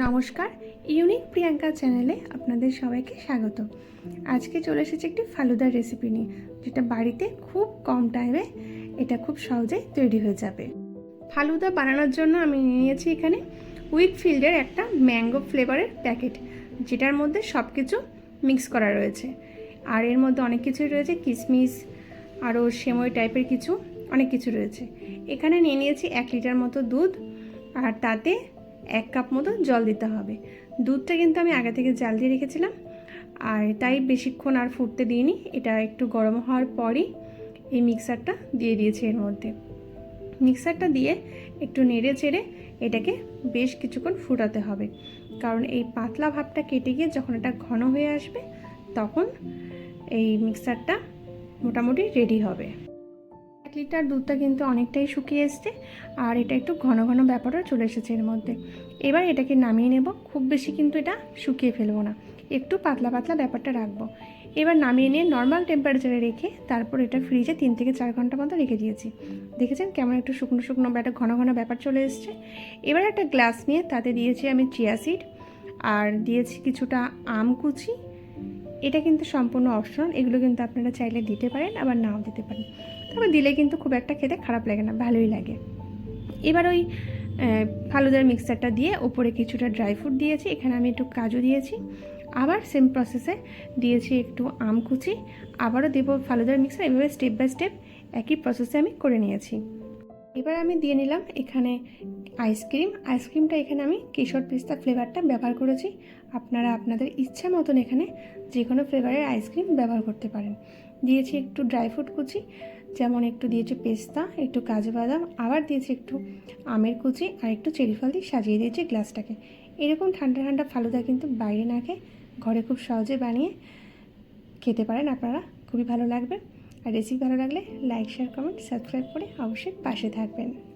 নমস্কার, ইউনিক প্রিয়াঙ্কা চ্যানেলে আপনাদের সবাইকে স্বাগত। আজকে চলে এসেছি একটি ফালুদার রেসিপি নিয়ে, যেটা বাড়িতে খুব কম টাইমে এটা খুব সহজেই তৈরি হয়ে যাবে। ফালুদা বানানোর জন্য আমি নিয়ে নিয়েছি এখানে উইকফিল্ডের একটা ম্যাঙ্গো ফ্লেভারের প্যাকেট যেটার মধ্যে সব কিছু মিক্স করা রয়েছে। আর এর মধ্যে অনেক কিছুই রয়েছে কিশমিশ আরও সেমই টাইপের কিছু, অনেক কিছু রয়েছে। এখানে নিয়ে নিয়েছি এক লিটার মতো দুধ, আর তাতে এক কাপ মতো জল দিতে হবে। দুধটা কিন্তু আমি আগে থেকে জাল দিয়ে রেখেছিলাম। আর তাই বেশিক্ষণ আর ফুটতে দিইনি। এটা একটু গরম হওয়ার পরই এই মিক্সারটা দিয়ে দিয়েছি এর মধ্যে। মিক্সারটা দিয়ে একটু নেড়ে চেড়ে এটাকে বেশ কিছুক্ষণ ফুটাতে হবে। কারণ এই পাতলা ভাবটা কেটে গিয়ে যখন এটা ঘন হয়ে আসবে, তখন এই মিক্সারটা মোটামুটি রেডি হবে। লিটার দুধটা কিন্তু অনেকটাই শুকিয়ে এসছে আর এটা একটু ঘন ঘন ব্যাপারও চলে এসেছে এর মধ্যে। এবার এটাকে নামিয়ে নেব, খুব বেশি কিন্তু এটা শুকিয়ে ফেলব না। একটু পাতলা পাতলা ব্যাপারটা রাখব। এবার নামিয়ে নিয়ে নর্মাল টেম্পারেচারে রেখে তারপর এটা ফ্রিজে তিন থেকে চার ঘণ্টা মতো রেখে দিয়েছি। দেখেছেন কেমন একটু শুকনো শুকনো বা একটা ঘন ঘন ব্যাপার চলে এসছে। এবার একটা গ্লাস নিয়ে তাতে দিয়েছি আমি চিয়া সিড আর দিয়েছি কিছুটা আম কুচি এটা কিন্তু সম্পূর্ণ অপশন, এগুলো কিন্তু আপনারা চাইলে দিতে পারেন, আবার নাও দিতে পারেন। তবে দিলে কিন্তু খুব একটা খেতে খারাপ লাগে না, ভালোই লাগে। এবার ওই ফালুদার মিক্সারটা দিয়ে ওপরে কিছুটা ড্রাই ফ্রুট দিয়েছি, এখানে আমি একটু কাজু দিয়েছি। আবার সেম প্রসেসে দিয়েছি একটু আম কুচি, আবারও দেবো ফালুদার মিক্সার, এভাবে স্টেপ বাই স্টেপ একই প্রসেসে আমি করে নিয়েছি। এবার আমি দিয়ে নিলাম এখানে আইসক্রিম, আইসক্রিমটা এখানে আমি কেশর পিস্তা ফ্লেভারটা ব্যবহার করেছি। আপনারা আপনাদের ইচ্ছা মতন এখানে যে কোনো ফ্লেভারের আইসক্রিম ব্যবহার করতে পারেন। দিয়েছি একটু ড্রাই ফ্রুট কুচি, যেমন একটু দিয়েছি পেস্তা, একটু কাজু বাদাম, আবার দিয়েছি একটু আমের কুচি আর একটু চেরি ফল দিয়ে সাজিয়ে দিয়েছি গ্লাসটাকে। এরকম ঠান্ডা ঠান্ডা ফালুদা কিন্তু বাইরে না খেয়ে ঘরে খুব সহজে বানিয়ে খেতে পারেন আপনারা। খুবই ভালো লাগবে। আর রেসিপি ভালো লাগলে লাইক, শেয়ার, কমেন্ট, সাবস্ক্রাইব করে অবশ্যই পাশে থাকবেন।